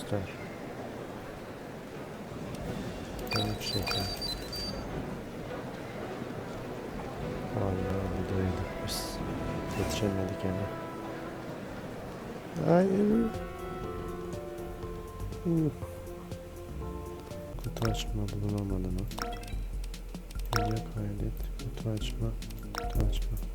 göster. Pamuk şeker. Vallahi buradaydık biz. Yetişemedik yani. Hayır. Hmm. Kutu açma bulunamadı mı? Video kaydet. Kutu açma. Kutu açma.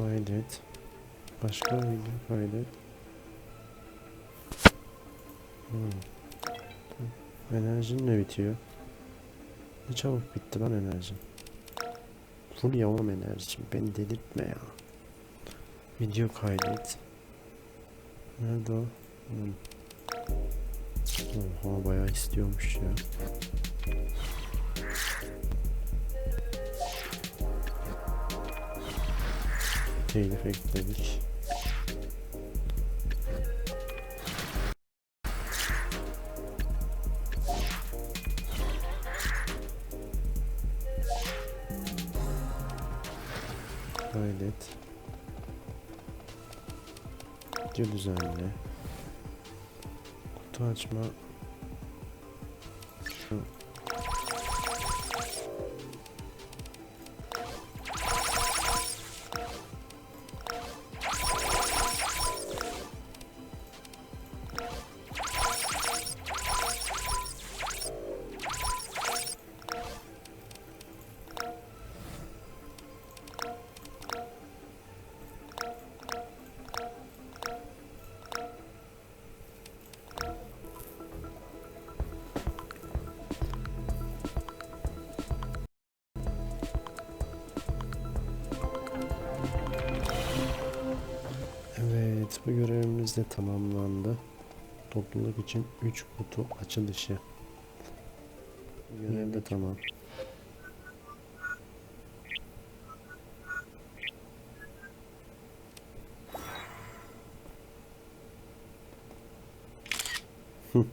Kaydet. Başka video kaydet. Hmm. Enerjin ne bitiyor? Ne çabuk bitti lan enerjim. Full yavam enerjim. Beni delirtme ya. Video kaydet. Nerede o? Hmm. Oha bayağı istiyormuş ya. Telif ekledik. Kaydet. Video düzenle. Kutu açma. Topluluk için 3 kutu açılışı. Görev de tamam. Hı.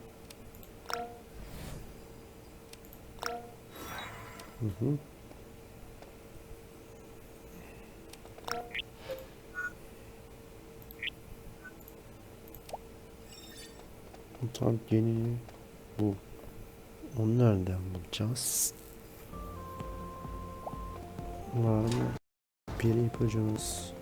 Yeni bu. Onu nereden bulacağız? Var mı? Bir ipucumuz.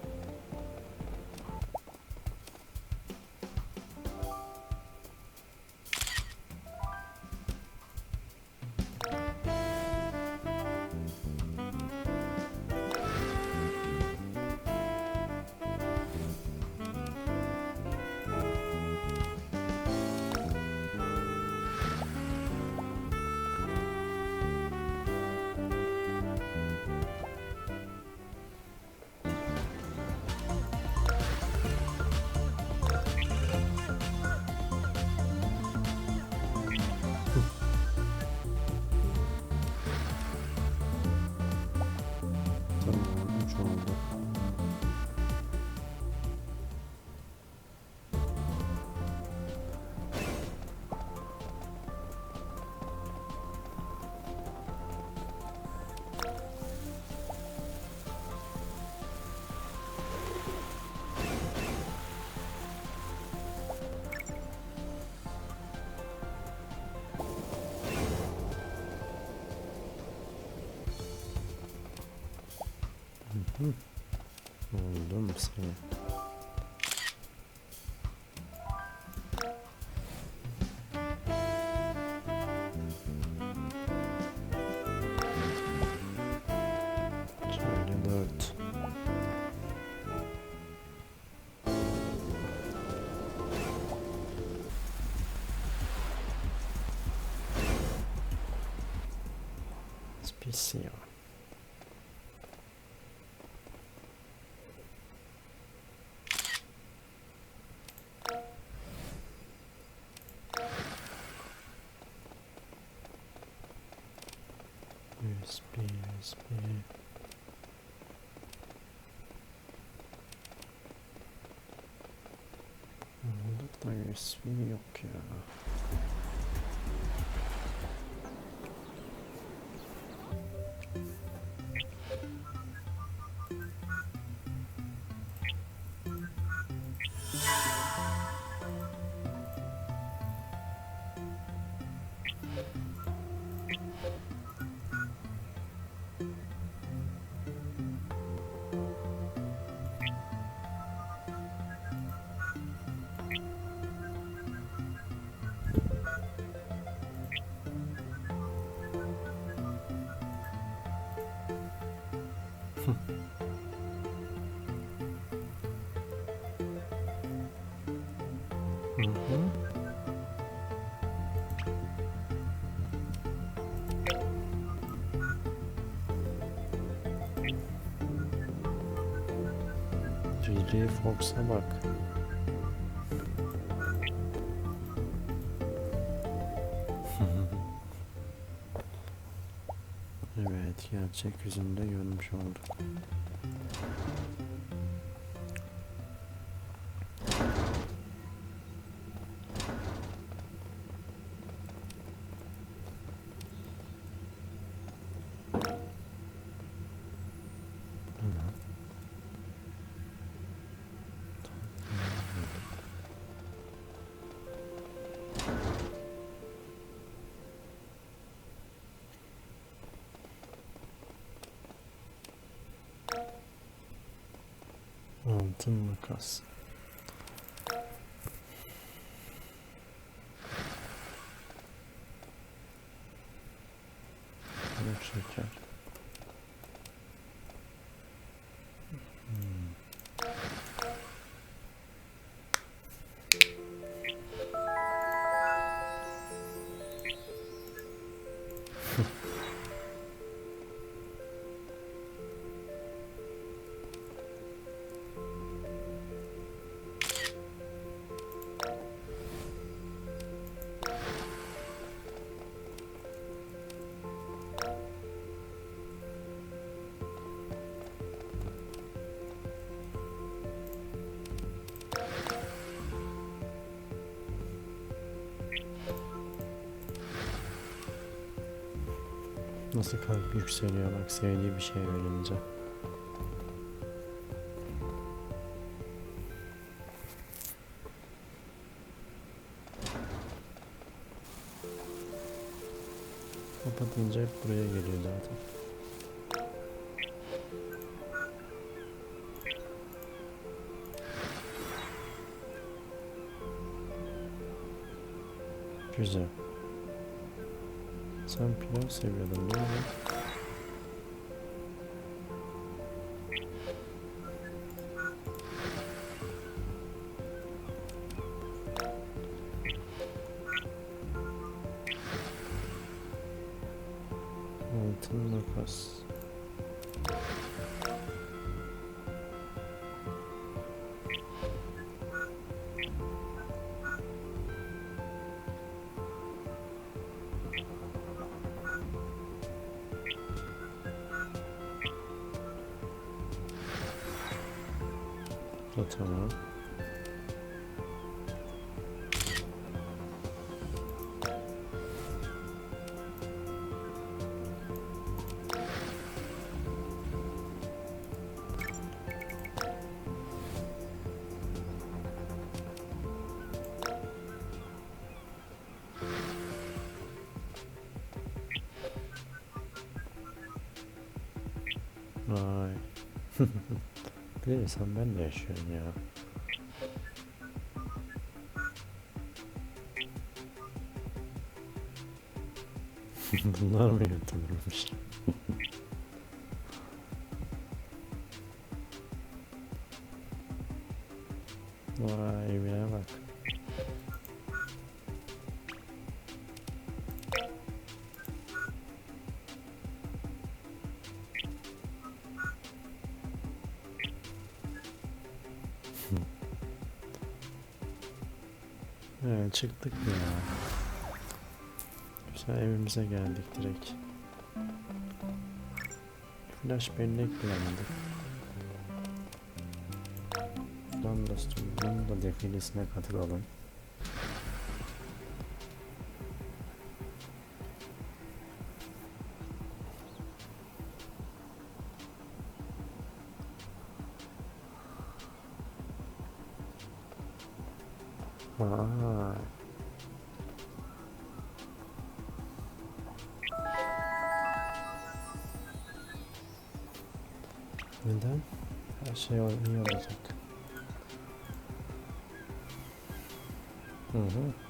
Oldu USB, USB. Burada da USB yok. GG Fox'a bak. Evet, gerçek yüzünde görmüş olduk. Altın makas. Nasıl kalp yükseliyor bak sevdiği bir şey verince. Kapatınca hep buraya geliyor zaten. Güzel. Sen pilav seviyordun değil mi? Bu da tamam. İnsan ben de yaşıyorum ya. Bunlar mı yutulurmuş? Vay evine bak. Çıktık ya. Güzel evimize geldik direkt. Flash bellek kullandık. Lan dostum bunun da defilesine katılalım. Vay. Neden? Her şey iyi olacak. Hı hı.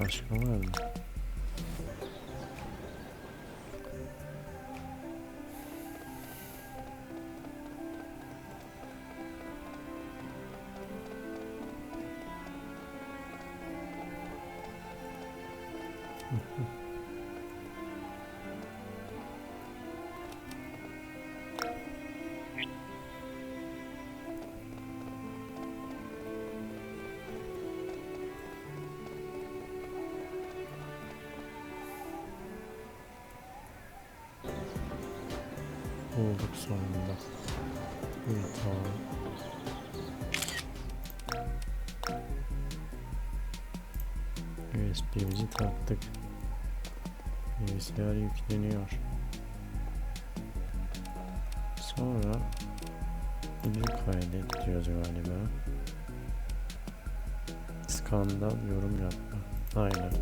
Başka var mı? USB'mizi taktık. Bilgisayar yükleniyor. Sonra video kaydet diyoruz galiba. Skandal yorum yapma. Aynen.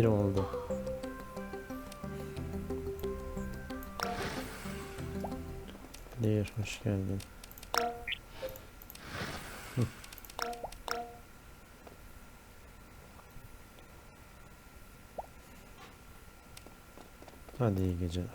1 oldu. Değer hoş geldin. Hadi iyi geceler.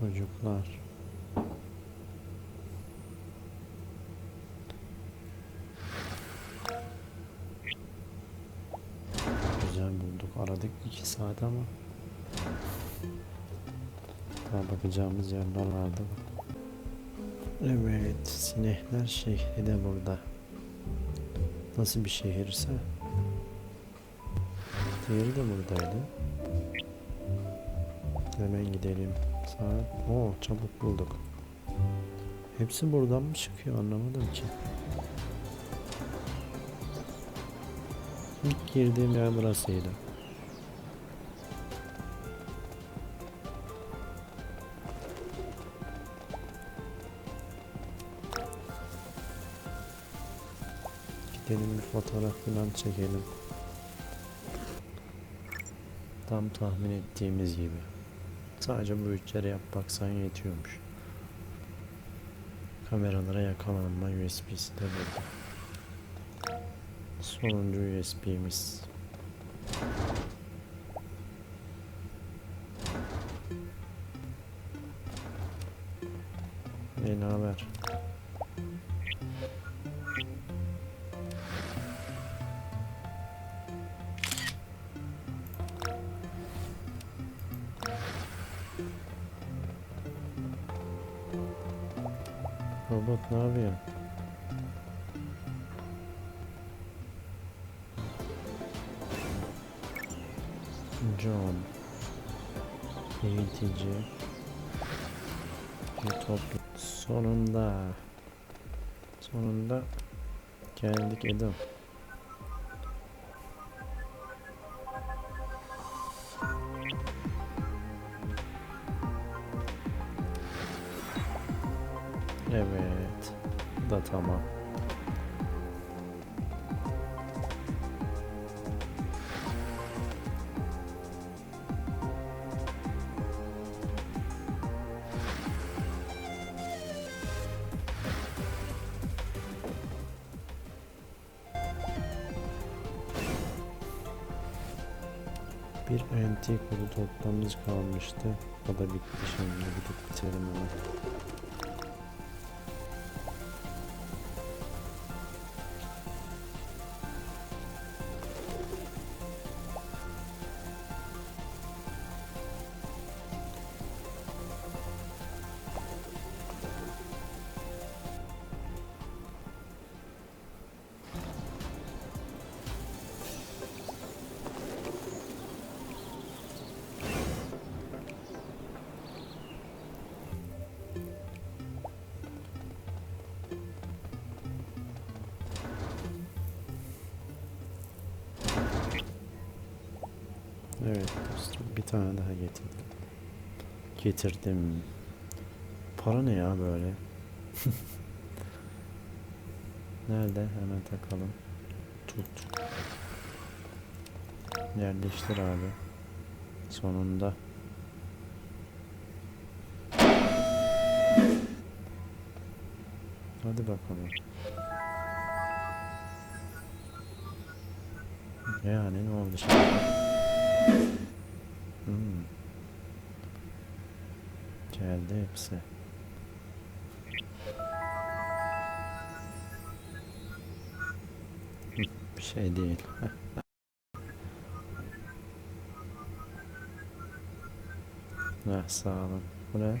Çocuklar. Güzel bulduk. Aradık iki saat ama daha bakacağımız yerler vardı. Evet, sinekler şehri de burada. Nasıl bir şehirse. Diğeri de buradaydı. Hemen gidelim. Saat. Oo, çabuk bulduk. Hepsi buradan mı çıkıyor anlamadım ki. İlk girdiğim yer burasıydı. Gidelim bir fotoğraf falan çekelim. Tam tahmin ettiğimiz gibi. Sadece bu üçleri yap baksan yetiyormuş. Kameralara yakalanma USB'si de burada. Sonuncu USB'miz. John. Eğitici. Ütopya Sonunda. Sonunda Geldik Edo Bir antik kolu toplamımız kalmıştı. O da bitti şimdi. Gidip bitirelim hemen. Bir tane daha getirdim. Getirdim. Para ne ya böyle? Nerede? Hemen takalım. Tut. Yerleştir abi. Sonunda. Hadi bakalım. Yani ne oldu şimdi? Hmm. Geldi hepsi. Bir şey değil. Heh, sağ olun. Bu ne?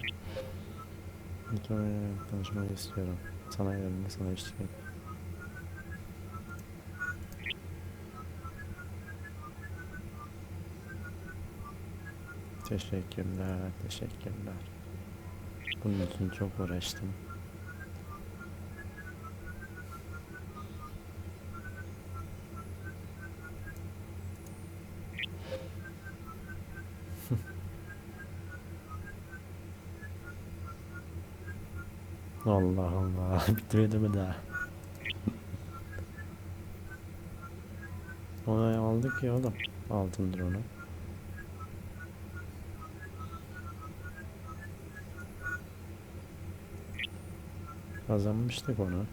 Hikaye tanışmayı istiyorum. Sana geldim, sana eşlik. Teşekkürler, teşekkürler. Bunun için çok uğraştım. Allah Allah, bitmedi mi daha? Onu aldık ya oğlum. Altındır onu. Kazanmıştık onu.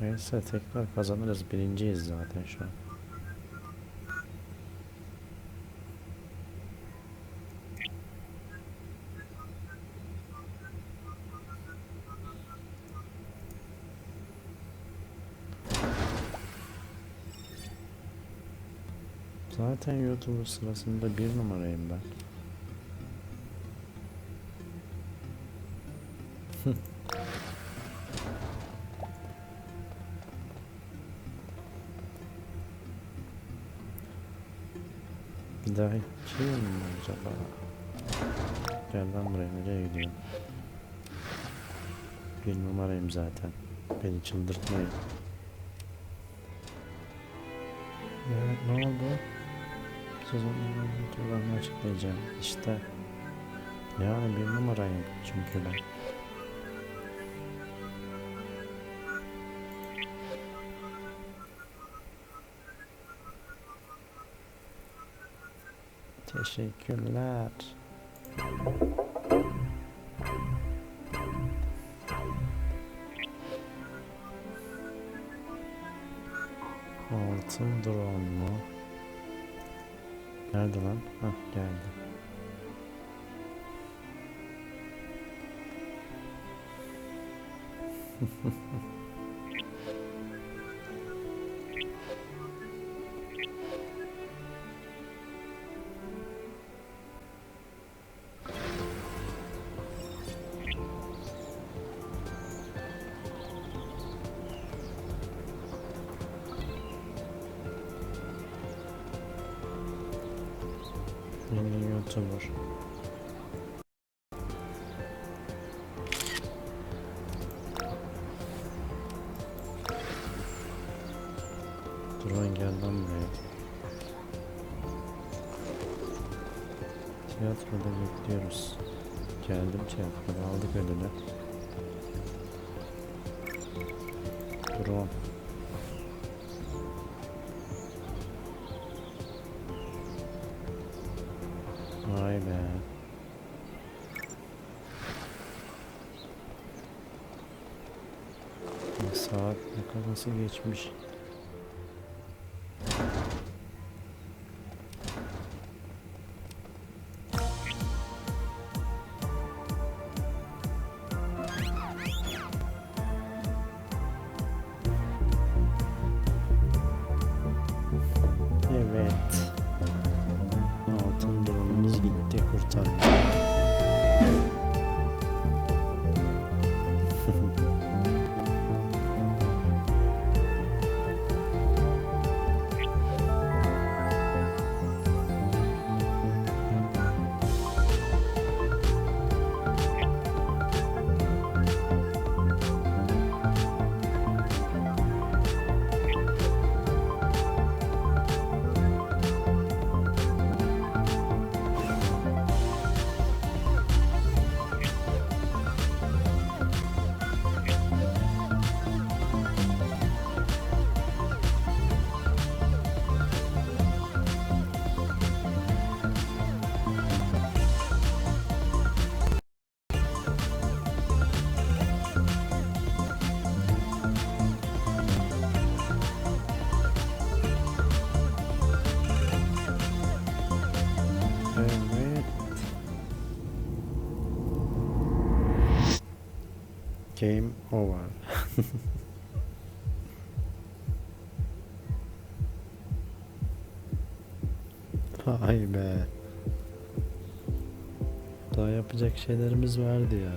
Neyse tekrar kazanırız. Birinciyiz zaten şu an. Zaten YouTube sırasında bir numarayım ben. Daha kim acaba? Gel lan buraya nereye gidiyorsun? Bir numarayım zaten. Beni çıldırtmayın. Evet ne oldu? Turlarını açıklayacağım. İşte yani bir numarayım çünkü ben. Teşekkürler. Altın drone mu? Nerede lan? Hah geldi. Yeni YouTuber. Drone gel lan buraya. Tiyatroda bekliyoruz. Geldim tiyatroda aldık ödülü. Drone. Vay be. Saat ne kadar nasıl geçmiş? Game over. Vay be. Daha yapacak şeylerimiz vardı ya.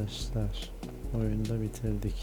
Arkadaşlar. Oyunda bitirdik.